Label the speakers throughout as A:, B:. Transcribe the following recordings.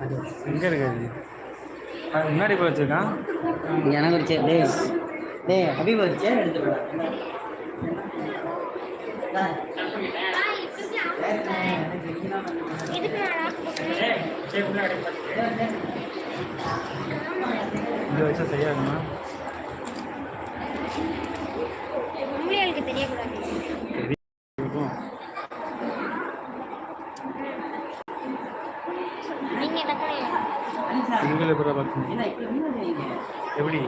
A: எங்கே இருக்காது அது முன்னாடி போய் வச்சிருக்கான்
B: எனக்கு ஒரு சேர் டேய் டேய் ஹபீப் ஒரு சேர். டா.
A: இந்த வயசா செய்யாதுமா
C: உங்களுக்கு தெரியக்கூடாது
A: இருக்கும்
C: நீங்க டக்குனு
A: நீங்களே கூட பார்க்கணும்
B: ஏன்னா இப்ப என்ன செய்யுங்க?
A: எப்படி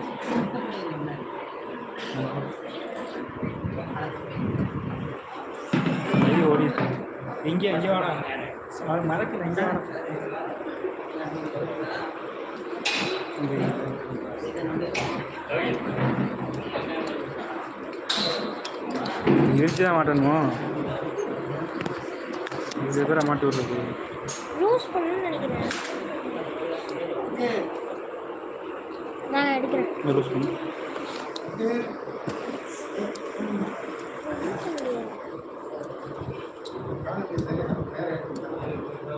A: வெளியே ஓடிட்டு எங்கே எங்கே வாடா அது மறக்கல. இடிச்சு தான் மாட்டணுமோ? இது பேரை மாட்டி விடுறது?
C: லூஸ் பண்ணணும்னு நினைக்கிறேன். நான் எடுக்கிறேன்.
A: லூஸ் பண்ணி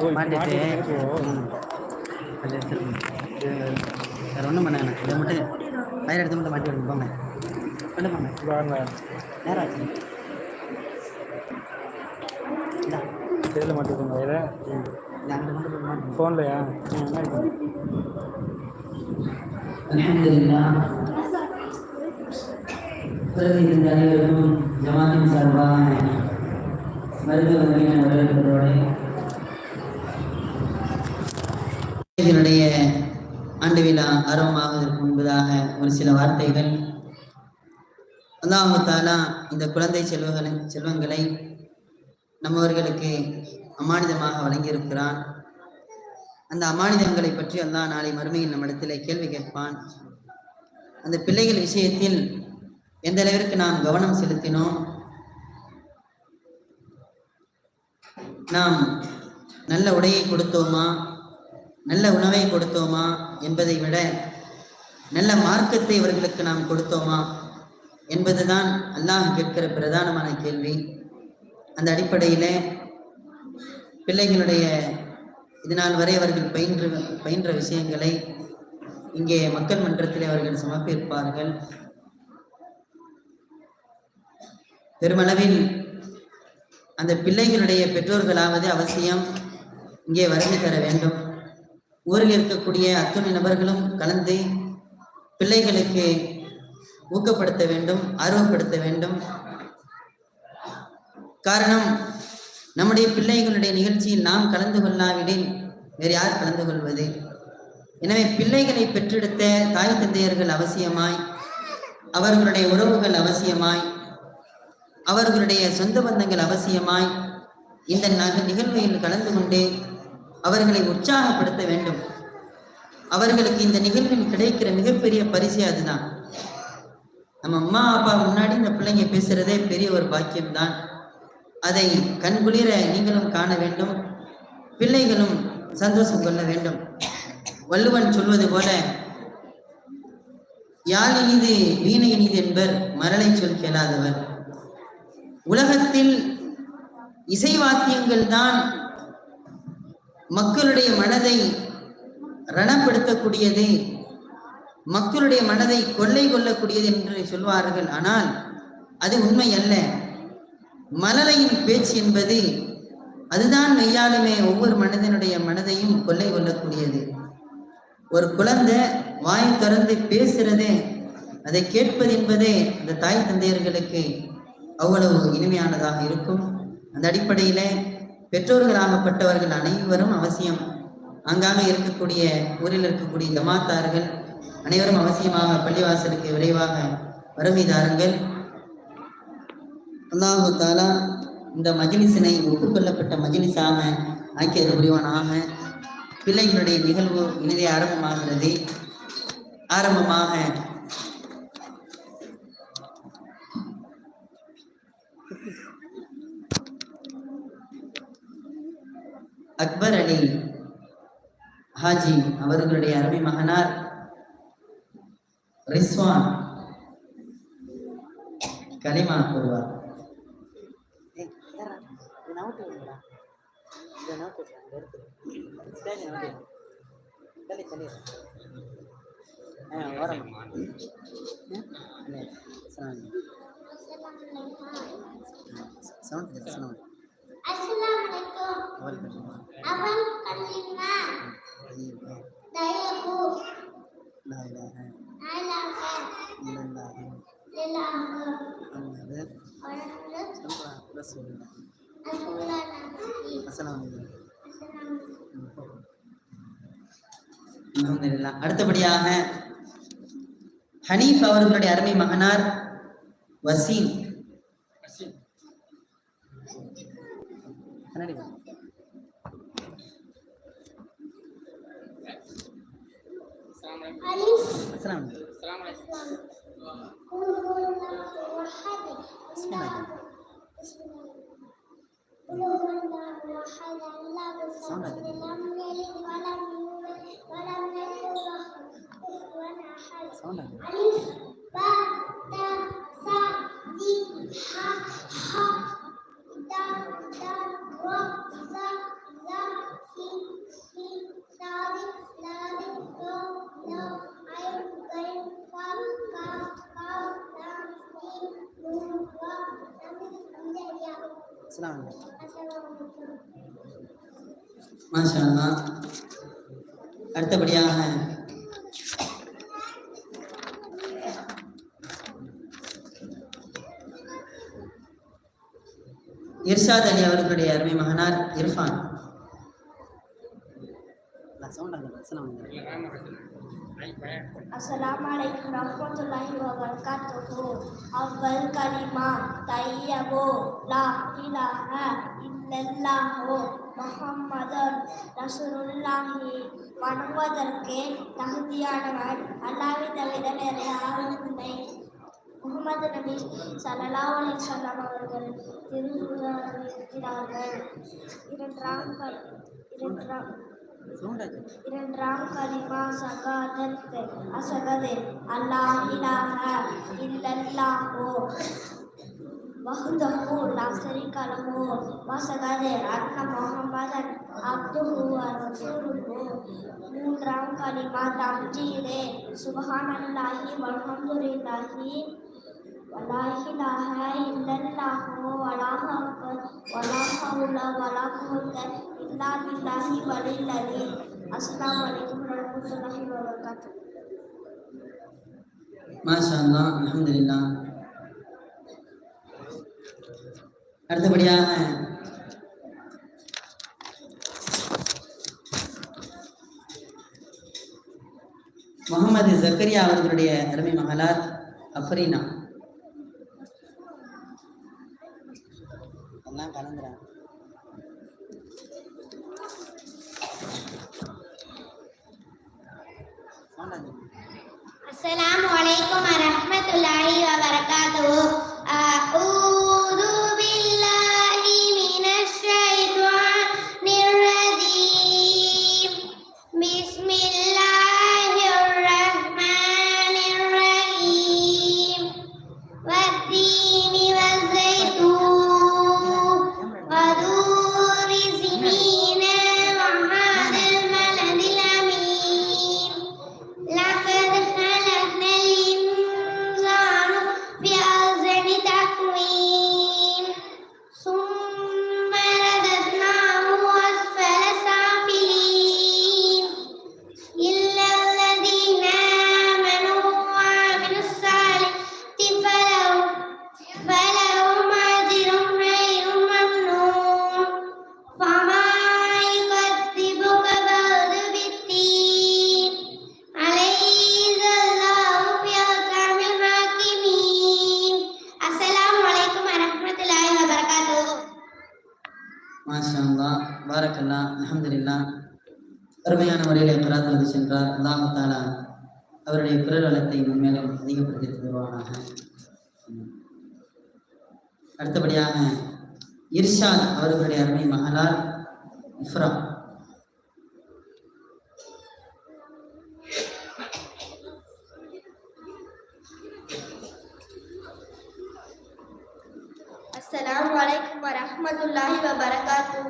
A: மாட்டிருக்கா ஓ இப்ப
B: மாட்டிட்டு.
A: மாட்டிருக்கு. ஓ.
B: அது வேறு ஒன்றும் பண்ண வேணாம். இதை மட்டும் பயிர் எடுத்து மட்டும் மாட்டி விடுங்க. போங்க. கொண்டு போங்க. நேரம் ஆச்சு. இந்தா.
A: கையில் மாட்டிருக்கோங்க வேறு
B: இந்த அங்கிட்டு கொண்டு போய் மாட்டுங்க
A: ஃபோன்லையா?
B: அனைவருக்கும் ஜமாத்தின் சார்பாக மருத்துவ வகையான வரவேற்பதோடு விழா ஆரம்பமாவதற்கு முன்பதாக ஒரு சில வார்த்தைகள். அல்லாஹு தாலா இந்த குழந்தை செல்வங்களை செல்வங்களை நம்மவர்களுக்கு அமானிதமாக வழங்கியிருக்கிறான். அந்த அமானிதங்களை பற்றி அல்லா நாளை மறுமையில் நம்மிடத்திலே கேள்வி கேட்பான். அந்த பிள்ளைகள் விஷயத்தில் எந்த அளவிற்கு நாம் கவனம் செலுத்தினோம்? நாம் நல்ல உடையை கொடுத்தோமா? நல்ல உணவை கொடுத்தோமா என்பதை விட நல்ல மார்க்கத்தை இவர்களுக்கு நாம் கொடுத்தோமா என்பதுதான் அல்லாஹ் கேட்கிற பிரதானமான கேள்வி. அந்த அடிப்படையில் பிள்ளைகளுடைய இதனால் வரை அவர்கள் பயின்று பயின்ற விஷயங்களை இங்கே மக்கள் மன்றத்தில் அவர்கள் சமர்ப்பிப்பார்கள். பெருமளவில் அந்த பிள்ளைகளுடைய பெற்றோர்களாவது அவசியம் இங்கே வருகை தர வேண்டும். ஊரில் இருக்கக்கூடிய அத்துணை நபர்களும் கலந்து பிள்ளைகளுக்கு ஊக்கப்படுத்த வேண்டும் ஆர்வப்படுத்த வேண்டும். காரணம் நம்முடைய பிள்ளைகளுடைய நிகழ்ச்சியில் நாம் கலந்து கொள்ளாவிடில் வேறு யார் கலந்து கொள்வது? எனவே பிள்ளைகளை பெற்றெடுத்த தாய் தந்தையர்கள் அவசியமாய் அவர்களுடைய உறவுகள் அவசியமாய் அவர்களுடைய சொந்த பந்தங்கள் அவசியமாய் இந்த நிகழ்வையில் கலந்து கொண்டு அவர்களை உற்சாகப்படுத்த வேண்டும். அவர்களுக்கு இந்த நிகழ்வில் கிடைக்கிற மிகப்பெரிய பரிசு அதுதான். நம்ம அம்மா அப்பா முன்னாடி இந்த பிள்ளைங்க பேசுறதே பெரிய ஒரு பாக்கியம்தான். அதை கண்குளிர நீங்களும் காண வேண்டும். பிள்ளைகளும் சந்தோஷம் கொள்ள வேண்டும். வள்ளுவன் சொல்வது போல யாழ் இனிது வீணை இனிது என்பர் மரளை சொல் கேளாதவர். உலகத்தில் இசை வாத்தியங்கள் தான் மக்களுடைய மனதை ரணப்படுத்தக்கூடியது. மக்களுடைய மனதை கொள்ளை கொள்ளக்கூடியது என்று சொல்வார்கள். ஆனால் அது உண்மை அல்ல. மலலையின் பேச்சு என்பது அதுதான் மெய்யாலுமே ஒவ்வொரு மனிதனுடைய மனதையும் கொள்ளை கொள்ளக்கூடியது. ஒரு குழந்தை வாய் திறந்து பேசுறதே அதை கேட்பது என்பதே அந்த தாய் தந்தையர்களுக்கு அவ்வளவு இனிமையானதாக இருக்கும். அந்த அடிப்படையில பெற்றோர்களாகப்பட்டவர்கள் அனைவரும் அவசியம். அங்காக இருக்கக்கூடிய ஊரில் இருக்கக்கூடிய ஜமாத்தார்கள் அனைவரும் அவசியமாக பள்ளிவாசலுக்கு விரைவாக வருகை தாருங்கள். அல்லாஹு தாலா இந்த மஜிலிசினை ஒப்புக்கொள்ளப்பட்ட மஜ்லிஸாக ஆக்கியது புரிவனாக. பிள்ளைகளுடைய நிகழ்வு இனிதே ஆரம்பமாகிறது. ஆரம்பமாக அக்பர் அலி ஹாஜி அவர்களுடைய அருமை மகனார் ரிஸ்வான் கலிமா கூறுவார். அடுத்தபடியாக ஹனீஃப் அவர்களுடைய அருமை மகனார் வசீம் personally. السلام
D: عليكم
B: السلام
D: عليكم بسم الله قل هو الله احد الله الصمد لم يلد ولم يولد ولم يكن له كفوا احد الف باء تاء سا ج ح
B: ح
D: السلام عليكم
B: மாஷா அல்லாஹ். அடுத்தபடியாக இர்ஷாத் அலி அவர்களுடைய அருமை மகனார் Irfan
D: Assalamualaikum warahmatullahi wabarakatuh. Awal kalimah tayyibu la ilaha illallah முஹம்மதன் ரசூலுல்லாஹி வணங்குவதற்கு தகுதியானவன் அல்லாஹ்வை தவிர வேறு யாரும் இல்லை முகமது நபி ஸல்லல்லாஹு அலைஹி அவர்கள் திருக்குர்ஆனில் இருக்கிறார்கள் இரண்டாம் கல்- இரண்டாம் இரண்டாம் கலிமா சகாதத் அசகது. அல்லாஹ் இலாஹ இல்லல்லாஹு. வஹ்தஹு லா ஷரீக லஹு வசகது அன்ன முஹம்மதன் அப்துஹு வ ரசூலுஹு. மூன்றாம் கலிமா தம்ஜீதே. சுப்ஹானல்லாஹி வல்ஹம்துலில்லாஹி ولا إله إلا الله ولا أكبر ولا حول ولا قوة إلا بالله العلي العظيم السلام عليكم ورحمة الله وبركاته
B: மாஷா அல்லாஹ் அல்ஹம்துலில்லாஹ் அடுத்தபடியாக முகமது ஜக்கரியா அவர்களுடைய அருமை மகளார் அஃப்ரீனா எல்லாம் கலந்துறாங்க
E: அஸ்லாம் வலைக்கம் வரமத்துல்லாஹி வபரகாத்து அடுத்தபடியாக இர்ஷாத் அவர்களுடைய அருமை மகளார் இஃப்ரா அஸ்லாம் வலைக்கம் வரமத்துல்லாஹி வபரகாத்து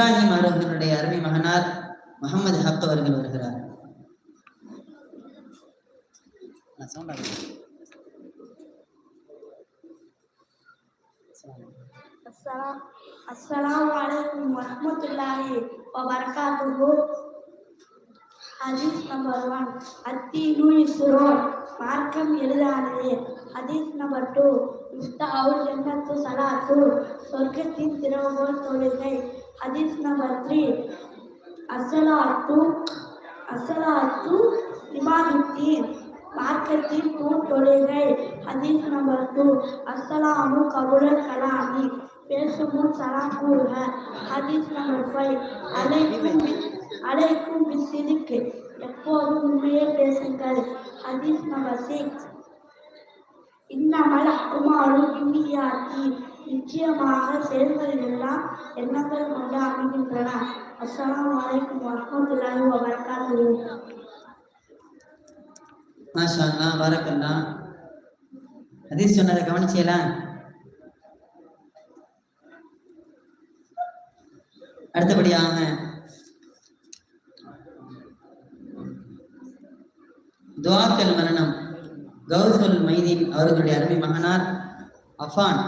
E: இப்ராஹிம் அவர்களுடைய அருமை மகனார் முகமது ஹக் அவர்கள் வருகிறார்.
F: நம்பர் ஒன் அத்தீனு இஸ்ரோன். மார்க்கம் எளிதானது. ஹதீஸ் நம்பர் டூ மிஸ்தா அவுல் ஜன்னத்து சலாத்து. சொர்க்கத்தின் திறவுகோல் தொழுகை. ஹதீஸ் நம்பர் த்ரீ அசலாத்து அசலாத்து இமாதுத்தீன் மார்க்கத்தின் தூண் தொழுகை ஹதீஸ் நம்பர் டூ அஸ்ஸலாமு கபுலல் கலாமி பேசும் முன் சலாம் கூறுக ஹதீஸ் நம்பர் ஃபைவ் அலைக்கும் பி- அலைக்கும் பிசிதிக்கு எப்போதும் உண்மையே பேசுங்கள் ஹதீஸ் நம்பர் சிக்ஸ் இன்னமல் அக்குமாரும் இந்தியாத்தி நிச்சயமாக செயல்களில் எல்லாம் எண்ணங்கள் கொண்டு அமைகின்றன. அஸ்லாம் வலைக்கும் வரஹ்மத்துல்லாஹி வபரகாத்துஹு.
E: மாஷா அல்லாஹ் பாரக்கல்லா ஹதீஸ் சொன்னதை கவனிச்சீங்களா? அடுத்தபடியாக துவாக்கல் மரணம் கௌசுல் மைதீன் அவர்களுடைய அருமை மகனார் அஃபான்.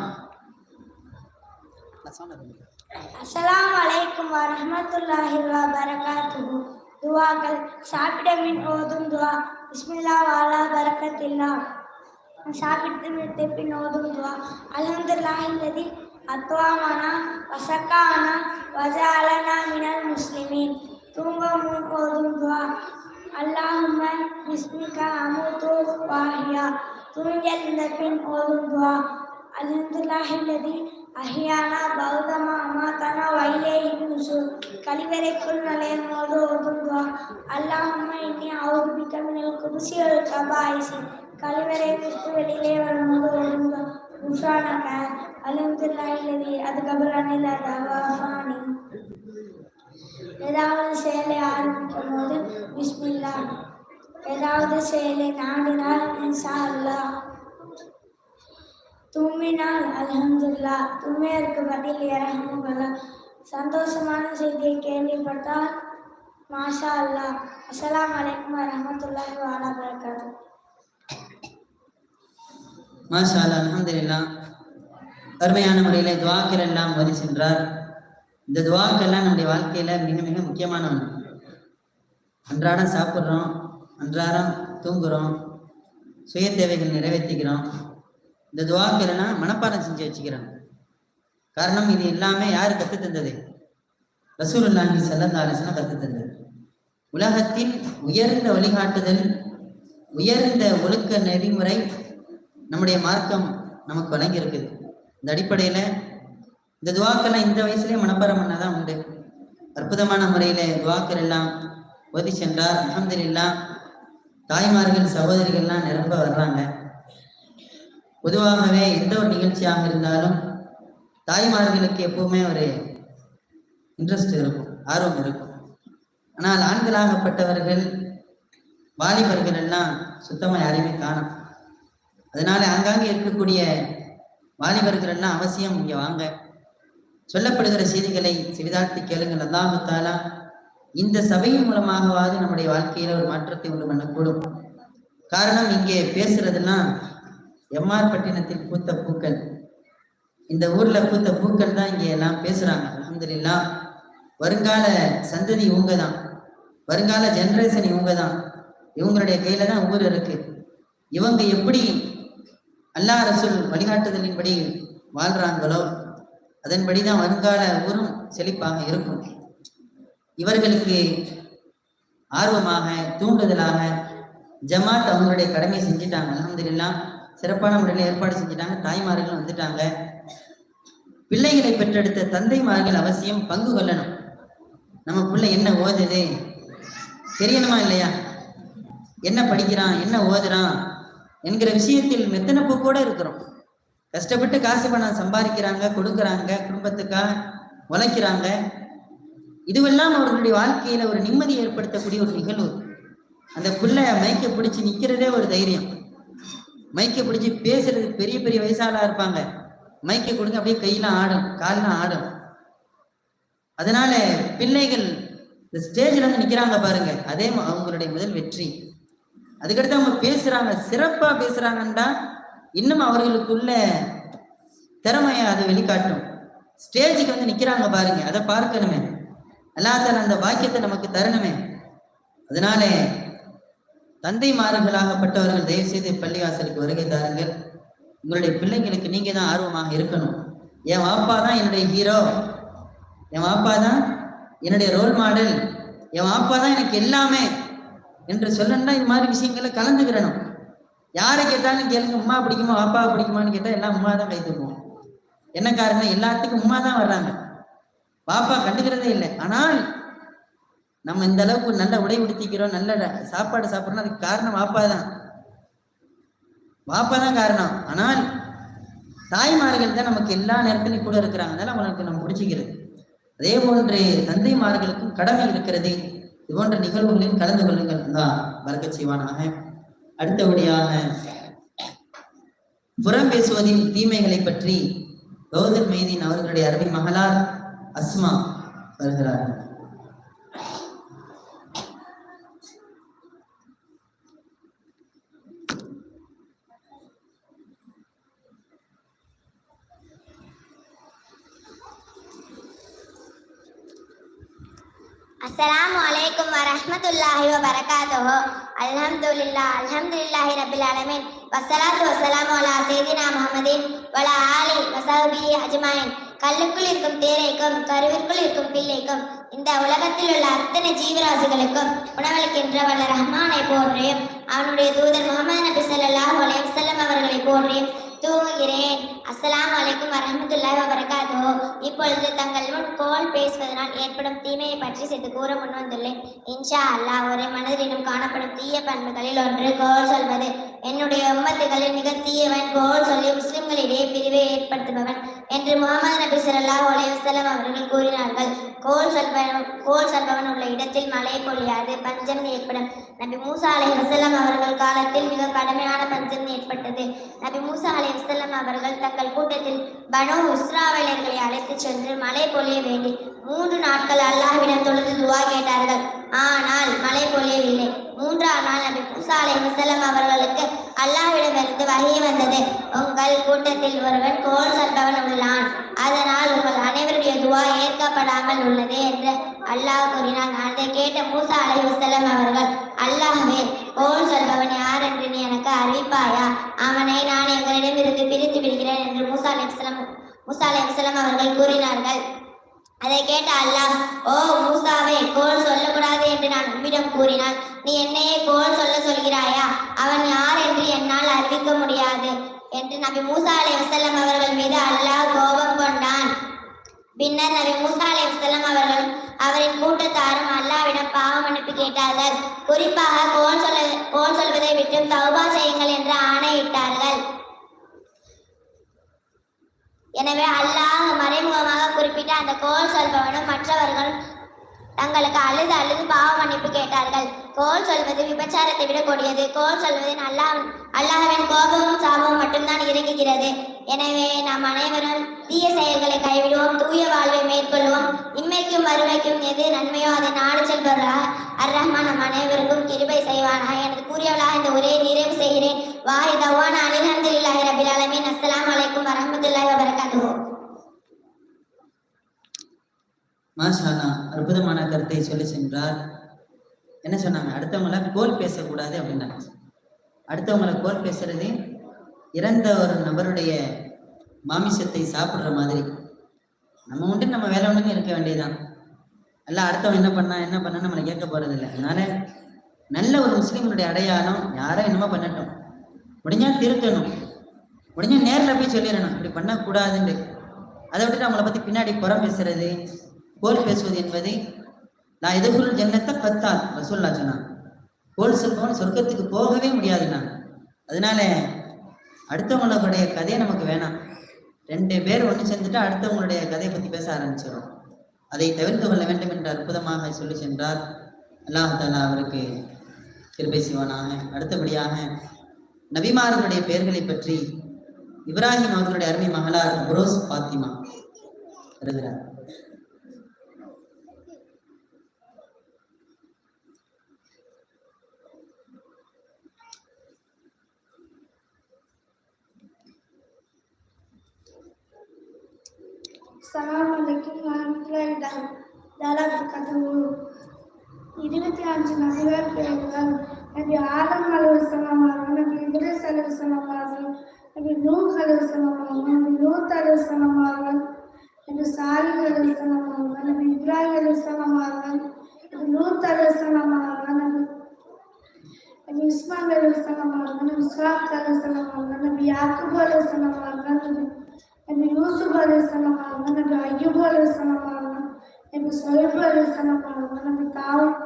F: அஸ்லாம் வலைக்கும் வரமத்துல்லாஹி வபரகாத்துஹு. துவாக்கள் சாப்பிடமின் ஓதும் துவா. பிஸ்மில்லா வாலா பரக்கத்தில்லா. சாப்பிட்டு விட்டு பின் ஓதும் துவா. அல்ஹம்துலில்லாஹி அத்வாமனா வசக்கானா வஜாலனா மினல் முஸ்லிமீன். தூங்க முன் ஓதும் துவா. அல்லாஹும்ம பிஸ்மிகா அமுது வாஹியா. தூங்கெழுந்த பின் ஓதும் துவா. அல்ஹம்துலில்லாஹி லதி அஹியானா பௌதமா அமாத்தானா வைலே இன்சு கழிவறைக்குள் நுழையும் போது ஓதும் துவா அல்லாஹும்ம இன்னி அவுது பிகமினல் குருசி ஒரு கபாயிசி கழிவறை விட்டு வெளியிலே வரும்போது ஓதும் உஷானாக உஷானக அல்ஹம்துலில்லாஹி அதுக்கப்புறம் அனில தவாஃபானி ஏதாவது செயலை ஆரம்பிக்கும் போது பிஸ்மில்லா ஏதாவது செயலை நாடினால் இன்சா அல்லா தும்மினால் அல்ஹம்துலில்லா. தும்மியருக்கு பதில் இறங்குங்களா சந்தோஷமான செய்தியை கேள்விப்பட்டால் மாஷா அல்லாஹ் அஸ்லாம் அலைக்கும் வரஹ்மத்துல்லாஹி வஆலா பரகாத்து
E: மாஷா அல்லாஹ் அலமதுல்லா அருமையான முறையில் துவாக்கள் எல்லாம் வரி சென்றார். இந்த துவாக்கெல்லாம் நம்முடைய வாழ்க்கையில மிக மிக முக்கியமான ஒன்று. அன்றாடம் சாப்பிட்றோம் அன்றாடம் தூங்குறோம் சுய தேவைகள் நிறைவேற்றிக்கிறோம் இந்த துவாக்கள்னா மனப்பாடம் செஞ்சு வச்சுக்கிறாங்க.
B: காரணம் இது எல்லாமே யார் கத்து தந்தது? ரசூலுல்லாஹி ஸல்லல்லாஹு அலைஹி கத்து தந்தது. உலகத்தின் உயர்ந்த வழிகாட்டுதல் உயர்ந்த ஒழுக்க நெறிமுறை நம்முடைய மார்க்கம் நமக்கு வழங்கி இருக்குது இந்த அடிப்படையில இந்த துவாக்கெல்லாம் இந்த வயசுலயே மனப்பாடம் பண்ணாதான் உண்டு. அற்புதமான முறையில துவாக்கள் எல்லாம் ஓதி சென்றார். அல்ஹம்துலில்லாஹ். தாய்மார்கள் சகோதரிகள்லாம் நிரம்ப வர்றாங்க. பொதுவாகவே எந்த ஒரு நிகழ்ச்சியாக இருந்தாலும் தாய்மார்களுக்கு எப்பவுமே ஒரு இன்ட்ரெஸ்ட் இருக்கும் ஆர்வம் இருக்கும். ஆனால் ஆண்களாகப்பட்டவர்கள் வாலிபர்கள் எல்லாம் சுத்தமா யாரையுமே காணும். அதனால ஆங்காங்கே இருக்கக்கூடிய வாலிபர்கள் எல்லாம் அவசியம் இங்க வாங்க. சொல்லப்படுகிற செய்திகளை சிறிதார்த்தி கேளுங்கள். அல்லாஹு இந்த சபையின் மூலமாகவாது நம்முடைய வாழ்க்கையில ஒரு மாற்றத்தை உண்டு பண்ணக்கூடும். காரணம் இங்கே பேசுறதெல்லாம் எம்ஆர் பட்டினத்தில் பூத்த பூக்கள். இந்த ஊர்ல பூத்த பூக்கள் தான் இங்க எல்லாம் பேசுறாங்க அலமதுல்லா வருங்கால சந்ததி இவங்க தான். வருங்கால ஜென்ரேஷன் இவங்க தான். இவங்களுடைய கையில தான் ஊர் இருக்கு. இவங்க எப்படி அல்லா ரசூல் வழிகாட்டுதலின்படி வாழ்றாங்களோ அதன்படி தான் வருங்கால ஊரும் செழிப்பாக இருக்கும். இவர்களுக்கு ஆர்வமாக தூண்டுதலாக ஜமாத் அவங்களுடைய கடமையை செஞ்சுட்டாங்க அலமதுல்லாம் சிறப்பான முறையில் ஏற்பாடு செஞ்சுட்டாங்க. தாய்மார்கள் வந்துட்டாங்க. பிள்ளைகளை பெற்றெடுத்த தந்தைமார்கள் அவசியம் பங்கு கொள்ளணும். நம்ம பிள்ளை என்ன ஓதுது? தெரியணுமா இல்லையா? என்ன படிக்கிறான்? என்ன ஓதுறான்? என்கிற விஷயத்தில் மெத்தனப்பு கூட இருக்கிறோம். கஷ்டப்பட்டு காசு பணம் சம்பாதிக்கிறாங்க கொடுக்குறாங்க குடும்பத்துக்காக உழைக்கிறாங்க. இதுவெல்லாம் அவர்களுடைய வாழ்க்கையில ஒரு நிம்மதி ஏற்படுத்தக்கூடிய ஒரு நிகழ்வு. அந்த பிள்ளை மயக்க பிடிச்சு நிக்கிறதே ஒரு தைரியம். மைக்கை பிடிச்சி பேசுறது பெரிய பெரிய வயசாளா இருப்பாங்க. மைக்கை கொடுங்க அப்படியே கையெல்லாம் ஆடும் காலெல்லாம் ஆடும். அதனால பிள்ளைகள் இந்த ஸ்டேஜ்ல வந்து நிக்கிறாங்க பாருங்க. அதே அவங்களுடைய முதல் வெற்றி. அதுக்கடுத்து அவங்க பேசுறாங்க சிறப்பா பேசுறாங்கன்னா இன்னும் அவர்களுக்குள்ள திறமையை அதை வெளிக்காட்டும். ஸ்டேஜுக்கு வந்து நிக்கிறாங்க பாருங்க அதை பார்க்கணுமே. அல்லாஹ் அந்த பாக்கியத்தை நமக்கு தரணுமே. அதனால தந்தைமார்களாகப்பட்டவர்கள் தயவு செய்து பள்ளிவாசலுக்கு வருகை தாருங்கள். உங்களுடைய பிள்ளைங்களுக்கு நீங்க தான் ஆர்வமாக இருக்கணும். என் வாப்பா தான் என்னுடைய ஹீரோ என் வாப்பா தான் என்னுடைய ரோல் மாடல் என் வாப்பா தான் எனக்கு எல்லாமே என்று சொல்லணும்னா இது மாதிரி விஷயங்களை கலந்துக்கிறணும். யாரை கேட்டாலும் கேளுங்க உமா பிடிக்குமா வாப்பா பிடிக்குமான்னு கேட்டால் எல்லாம் உமா தான் கைத்துக்குவோம் என்ன காரணம் எல்லாத்துக்கும் உமா தான் வர்றாங்க. பாப்பா கண்டுக்கிறதே இல்லை. ஆனால் நம்ம இந்த அளவுக்கு நல்ல உடை உடுத்திக்கிறோம் நல்ல சாப்பாடு சாப்பிட்றோம் அதுக்கு காரணம் வாப்பா தான் வாப்பா தான் காரணம். ஆனால் தாய்மார்கள் தான் நமக்கு எல்லா நேரத்திலும் கூட இருக்கிறாங்க. அதனால அவங்களுக்கு நம்ம பிடிச்சிக்கிறது அதே போன்று தந்தைமார்களுக்கும் கடமை இருக்கிறது. இது போன்ற நிகழ்வுகளில் கலந்து கொள்ளுங்கள். தான் வரக்கச் செய்வானாக. அடுத்தபடியாக புறம் பேசுவதின் தீமைகளை பற்றி கௌதம் மெய்தீன் அவர்களுடைய அரபி மகளார் அஸ்மா வருகிறார்கள்.
C: அஸ்லாம் அலைக்கும் வரமத்துல்லாஹி வபரகாத்துஹு அல்ஹம்துல்லா அல்ஹம்துல்லாஹி ரபில் அலமின் வசலாத்து வசலாம் அலா சையதினா முகமதின் வல ஆலி வசபி அஜ்மாயின் கல்லுக்குள் இருக்கும் தேரைக்கும் கருவிற்குள் இருக்கும் பிள்ளைக்கும் இந்த உலகத்தில் உள்ள அத்தனை ஜீவராசிகளுக்கும் உணவளிக்கின்ற வல்ல ரஹ்மானை போற்றியும் அவனுடைய தூதர் முகமது நபி ஸல்லல்லாஹு அலையம் செல்லம் அவர்களை போற்றியும் தூங்குகிறேன். அஸ்லாம் அலைக்கும் வரஹ்மத்துல்லாஹி வபரகாத்துஹு. இப்பொழுது தங்கள் முன் கோல் பேசுவதனால் ஏற்படும் தீமையை பற்றி சிறிது கூற முன் வந்துள்ளேன். இன்ஷா அல்லாஹ் ஒரே மனதிலும் காணப்படும் தீய பண்புகளில் ஒன்று கோல் சொல்வது. என்னுடைய உம்மத்துகளை மிக தீயவன் கோல் சொல்லி முஸ்லிம்களிடையே பிரிவை ஏற்படுத்துபவன் என்று முகமது நபி ஸல்லல்லாஹு அலைஹி அவர்கள் கூறினார்கள். கோல் சொல்பவன் கோல் சொல்பவன் உள்ள இடத்தில் மழை பொழியாது பஞ்சம் ஏற்படும். நபி மூசா அலை வசலம் அவர்கள் காலத்தில் மிக கடுமையான பஞ்சம் ஏற்பட்டது. நபி மூசா அலை வசலம் அவர்கள் தங்கள் கூட்டத்தில் பனு உஸ்ராவலர்களை அழைத்துச் சென்று மழை பொழிய வேண்டி மூன்று நாட்கள் அல்லாஹ்விடம் தொழுது துவா கேட்டார்கள். ஆனால் மழை பொழியவில்லை. மூன்றாம் நாள் நபி மூசா அலைஹி அவர்களுக்கு அல்லாஹ்விடமிருந்து வகை வந்தது. உங்கள் கூட்டத்தில் ஒருவன் கோல் சொல்பவன் உள்ளான். அதனால் உங்கள் அனைவருடைய துவா ஏற்கப்படாமல் உள்ளது என்று அல்லாஹ் கூறினான். அதை கேட்ட மூசா அலை முசலம் அவர்கள் அல்லாஹ்வே கோல் சொல்பவன் யார் என்று நீ எனக்கு அறிவிப்பாயா? அவனை நான் எங்களிடமிருந்து பிரித்து விடுகிறேன் என்று மூசா அலைஹி வஸல்லம் மூசா முசலம் அவர்கள் கூறினார்கள். அதை கேட்ட அல்லாஹ் ஓ மூசாவே கோல் சொல்லக்கூடாது என்று நான் உம்மிடம் கூறினான். நீ என்னையே கோல் சொல்ல சொல்கிறாயா? அவன் யார் என்று என்னால் அறிவிக்க முடியாது. என்று நபி மூசா அலைஹிஸ்ஸலாம் அவர்கள் மீது அல்லாஹ் கோபம் கொண்டான். பின்னர் நபி மூசா அலைஹிஸ்ஸலாம் அவர்களும் அவரின் கூட்டத்தாரும் அல்லாவிடம் பாவம் அனுப்பி கேட்டார்கள். குறிப்பாக கோல் சொல்ல கோல் சொல்வதை விட்டு தௌபா செய்யுங்கள் என்று ஆணையிட்டார்கள். எனவே அல்லாஹ் மறைமுகமாக குறிப்பிட்ட அந்த கோல் சொல்பவனும் மற்றவர்கள் தங்களுக்கு அழுது அழுது பாவ மன்னிப்பு கேட்டார்கள். கோல் சொல்வது விபச்சாரத்தை விட கொடியது. கோல் சொல்வது அல்லாஹ் அல்லாஹ்வின் கோபமும் சாபமும் மட்டும்தான் இறங்குகிறது. எனவே நாம் அனைவரும் தீய செயல்களை கைவிடுவோம். தூய வாழ்வை மேற்கொள்வோம். இம்மைக்கும் வறுமைக்கும் எது நன்மையோ அதை நாடு செல்பவர்களாக அர் ரஹ்மான் நம் அனைவருக்கும் கிருபை செய்வானாக. எனது கூறியவளாக இந்த உரையை நிறைவு செய்கிறேன். வாஹி தவான் அலிஹம்துலில்லாஹி ரபில் ஆலமீன். அஸ்லாம் வலைக்கும் வரமத்துல்லாஹி வபரகாத்துஹு.
B: மாஷா அற்புதமான கருத்தை சொல்லி சென்றார். என்ன சொன்னாங்க? அடுத்தவங்கள கோல் பேசக்கூடாது அப்படின்னாங்க. அடுத்தவங்களை கோல் பேசுறது இறந்த ஒரு நபருடைய மாமிசத்தை சாப்பிட்ற மாதிரி. நம்ம உண்டு நம்ம வேலை ஒன்றுங்க இருக்க வேண்டியதுதான். எல்லாம் அடுத்தவன் என்ன பண்ணா என்ன பண்ணா நம்மளை கேட்க போறது இல்லை அதனால நல்ல ஒரு முஸ்லீம்களுடைய அடையாளம் யாரோ என்னமோ பண்ணட்டும். முடிஞ்சா திருத்தணும். முடிஞ்சா நேரில் போய் சொல்லிடணும். இப்படி பண்ணக்கூடாதுன்னு அதை விட்டுட்டு அவங்கள பத்தி பின்னாடி புறம் பேசுறது கோல் பேசுவது என்பதை நான் எதிர்கொள் ஜன்னத்தை பத்தால் ரசூல்லா சொன்னான் கோல் சொல்பவன் சொர்க்கத்துக்கு போகவே முடியாதுண்ணா அதனால அடுத்தவங்களுடைய கதையை நமக்கு வேணாம். ரெண்டு பேர் ஒன்று சேர்ந்துட்டு அடுத்தவங்களுடைய கதையை பற்றி பேச ஆரம்பிச்சிடும் அதை தவிர்த்து கொள்ள வேண்டும் என்று அற்புதமாக சொல்லி சென்றார். அல்லாஹாலா அவருக்கு கிருபை செய்வானாக. அடுத்தபடியாக நபிமாரனுடைய பெயர்களை பற்றி இப்ராஹிம் அவர்களுடைய அருமை மகளார் புரோஸ் பாத்திமா வருகிறார்.
F: அஸ்லாம் வலைக்கும் வரமத்துலாம் தஆலா வபரகாத்துஹு இருபத்தி அஞ்சு நபிகள் பெயர்கள் நபி ஆலம் அலுவலம் அவர்கள் நபி இப்ரீஸ் அலுவலம் அவர்கள் நபி நூஹ் அலுவலம் அவர்கள் நபி லூத் அலுவலம் அவர்கள் நபி சாலிஹ் அலுவலம் அவர்கள் நபி இப்ராஹிம் அலுவலம் அவர்கள் நபி லூத் அலுவலம் அவர்கள் நபி நபி இஸ்மாயில் அலுவலம் அவர்கள் நபி சுவாக் அலுவலம் அவர்கள் நபி யாக்கூப் அலுவலம் அவர்கள் நபி நபி யூசுப் அலைஹிஸ்ஸலாம் அவர்கள் நபி அய்யூப் அலைஹிஸ்ஸலாம் அவர்கள் நபி சுஹைப் அலைஹிஸ்ஸலாம் அவர்கள் நபி தாவூத்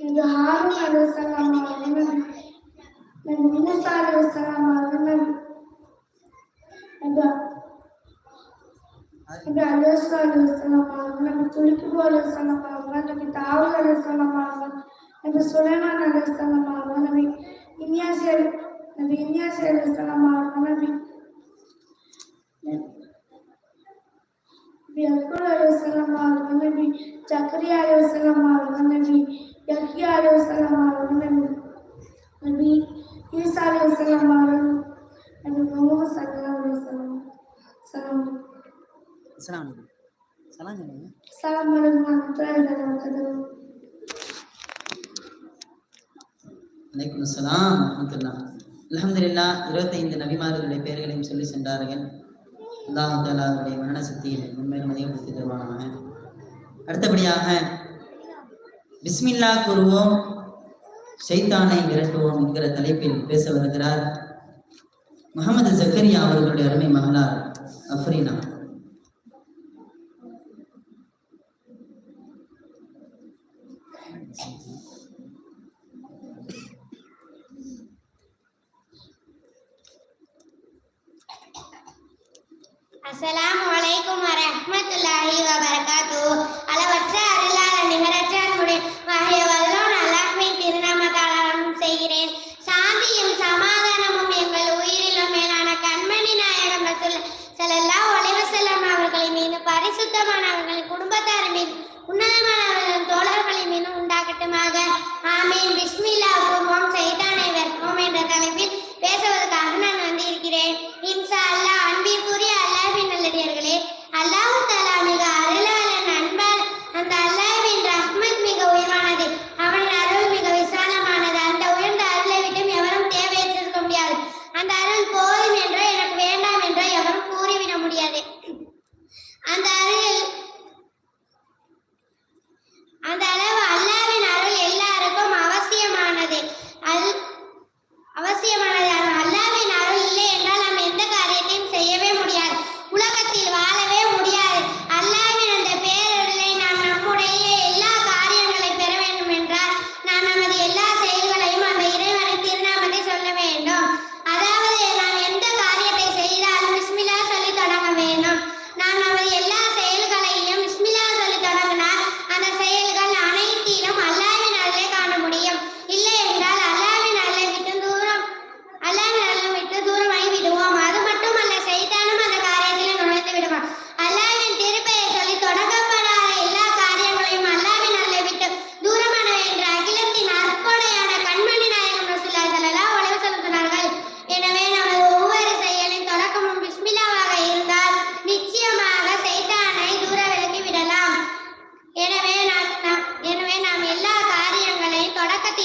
F: நபி ஹாரூன் அலைஹிஸ்ஸலாம் அவர்கள் நபி நபி மூசா அலைஹிஸ்ஸலாம் அவர்கள் நபி நபி நபி அலைஹிஸ்ஸலாம் அலைஹிஸ்ஸலாம் அவர்கள் நபி துலிக்குபு அலைஹிஸ்ஸலாம் அவர்கள் நபி தாவூத் அலைஹிஸ்ஸலாம் அவர்கள் நபி சுலைமான் அலைஹிஸ்ஸலாம் அவர்கள் நபி இன்யாஸ் அலை- நபி இன்யாஸ் அலைஹிஸ்ஸலாம் அவர்கள் நபி நபி அக்பர் அலைஹிஸ்ஸலாம் அவர்கள் நபி ஜக்கரியா அலைஹிஸ்ஸலாம் அவர்கள் நபி யஹ்யா அலைஹிஸ்ஸலாம் அவர்கள் நபி நபி ஈசா அலைஹிஸ்ஸலாம் அவர்கள் நபி முஹம்மது ஸல்லல்லாஹு அலைஹி வஸல்லம் சலாம்
B: அஸ்ஸலாமு அலைக்கும் சலாம் சொல்லுங்க
F: அஸ்ஸலாமு அலைக்கும் வரஹ்மத்துல்லாஹி வபரகாத்துஹு
B: அலைக்கும் அஸ்ஸலாம் வரஹ்மத்துல்லாஹ் அலமதுல்லா இருபத்தைந்து நபிமார்களுடைய பெயர்களையும் சொல்லி சென்றார்கள். அல்லாஹ் தாலா அவருடைய மரண சக்தியை உண்மையிலும் அதிகப்படுத்தி தருவானாக. அடுத்தபடியாக பிஸ்மில்லா கூறுவோம் ஷைத்தானை விரட்டுவோம் என்கிற தலைப்பில் பேச வருகிறார் முகமது ஜக்கரியா அவர்களுடைய அருமை மகளார் அஃப்ரீனா.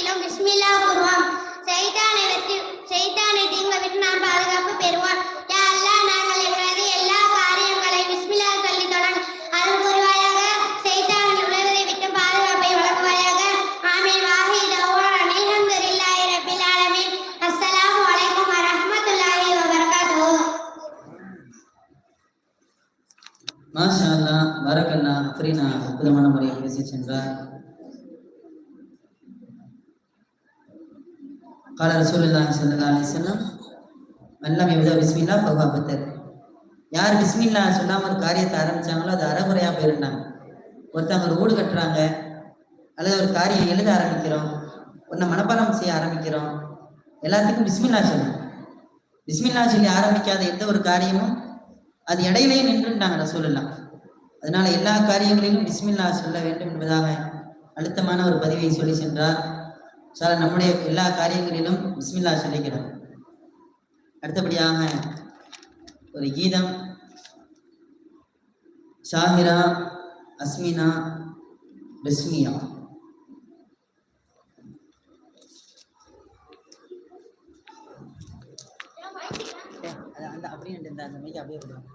C: எனினும் பிஸ்மில்லா கூறுவோம் செய்தானை வெற்றி செய்தானை தீங்க விட்டு நாம் பாதுகாப்பு பெறுவோம் யா அல்லா நாங்கள் எங்களது எல்லா காரியங்களை பிஸ்மில்லா சொல்லி தொடங்க அருள் புரிவாயாக. செய்தானில் உழவதை விட்டு பாதுகாப்பை வழங்குவாயாக. ஆமீன். வாஹி தௌரா அல்ஹம்துலில்லாஹி ரப்பில் ஆலமீன். அஸ்ஸலாமு அலைக்கும் வரஹ்மத்துல்லாஹி வபரகாத்துஹு. மாஷா அல்லாஹ் பரக்கல்லா
B: அஃப்ரீனா அற்புதமான முறையில் பேசி சென்றார். قال رسول الله صلى الله عليه وسلم من لم يبدأ بسم الله فهو أبتر யார் பிஸ்மில்லா சொல்லாம ஒரு காரியத்தை ஆரம்பிச்சாங்களோ அது அறகுறையா போயிருந்தாங்க ஒருத்தவங்க ஒரு வீடு கட்டுறாங்க அல்லது ஒரு காரியம் எழுத ஆரம்பிக்கிறோம் ஒன்றை மனப்பாடம் செய்ய ஆரம்பிக்கிறோம் எல்லாத்துக்கும் பிஸ்மில்லா சொல்லணும் பிஸ்மில்லா சொல்லி ஆரம்பிக்காத எந்த ஒரு காரியமும் அது இடையிலேயே நின்றுட்டாங்க ரசூலுல்லா அதனால எல்லா காரியங்களிலும் பிஸ்மில்லா சொல்ல வேண்டும் என்பதாக அழுத்தமான ஒரு பதிவை சொல்லி சென்றார் சார் நம்முடைய எல்லா காரியங்களிலும் பிஸ்மில்லா சொல்லிக்கிறோம் அடுத்தபடியாக ஒரு கீதம். ஷாஹிரா அஸ்மினா பிஸ்மியா. அந்த அப்படியே அந்த மைக்கு அப்படியே விடுவோம்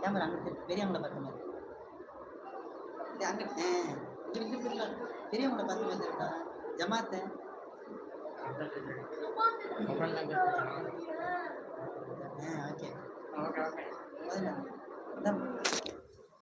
B: கேமரா அங்கே பெரியவங்கள பார்த்த மாதிரி. அங்கே இங்க இங்க பெரியவங்கள பார்த்த இருக்கா ஜமாத்தை. ஓகே.